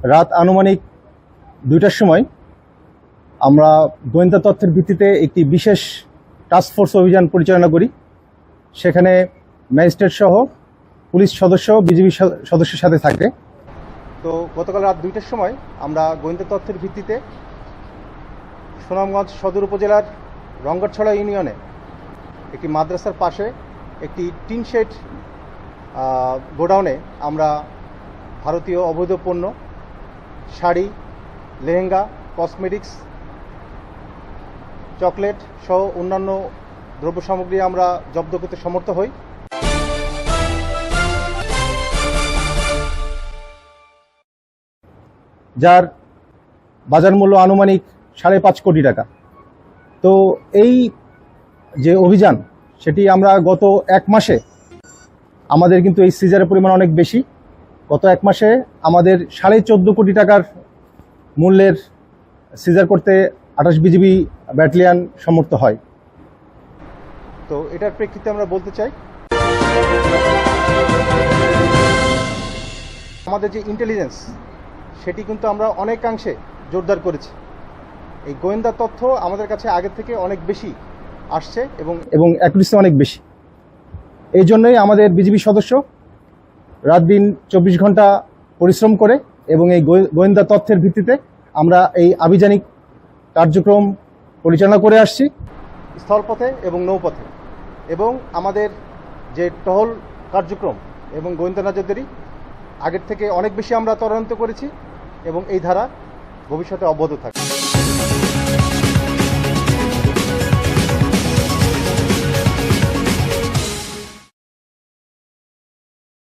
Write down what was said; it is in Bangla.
রাত আনুমানিক দুইটার সময় আমরা গোয়েন্দা তথ্যের ভিত্তিতে একটি বিশেষ টাস্ক ফোর্স অভিযান পরিচালনা করি। সেখানে ম্যাজিস্ট্রেট সহ পুলিশ সদস্য, বিজিবি সদস্যের সাথে থাকে। তো গতকাল রাত দুইটার সময় আমরা গোয়েন্দা তথ্যের ভিত্তিতে সুনামগঞ্জ সদর উপজেলার রঙ্গরছড়া ইউনিয়নে একটি মাদ্রাসার পাশে একটি টিনশেড গোডাউনে আমরা ভারতীয় অবৈধ পণ্য শাড়ি, লেহেঙ্গা কসমেটিক্স চকলেট সহ অন্যান্য দ্রব্য সামগ্রী আমরা জব্দ করতে সমর্থ হই। যার বাজার মূল্য আনুমানিক সাড়ে পাঁচ কোটি টাকা। তো এই যে অভিযান, সেটি আমরা গত এক মাসে, আমাদের কিন্তু এই সিজারের পরিমাণ অনেক বেশি। গত এক মাসে আমাদের সাড়ে চোদ্দ কোটি টাকার মূল্যের সিজার করতে আঠাশ বিজিবি ব্যাটালিয়ান সমর্থ হয়। তো এটার প্রেক্ষিতে আমরা বলতে চাই আমাদের যে ইন্টেলিজেন্স সেটি কিন্তু আমরা অনেকাংশে জোরদার করেছি। এই গোয়েন্দা তথ্য আমাদের কাছে আগের থেকে অনেক বেশি আসছে এবং এবং অ্যাকুরেসি অনেক বেশি। এই জন্যই আমাদের বিজিবি সদস্য রাত দিন চব্বিশ ঘণ্টা পরিশ্রম করে এবং এই গোয়ে- গোয়েন্দা তথ্যের ভিত্তিতে আমরা এই আভিযানিক কার্যক্রম পরিচালনা করে আসছি। স্থলপথে এবং নৌপথে। এবং আমাদের যে টহল কার্যক্রম এবং গোয়েন্দা নজরদারি, আগের থেকে অনেক বেশি আমরা ত্বরান্বিত করেছি এবং এই ধারা ভবিষ্যতে অব্যাহত থাকবে।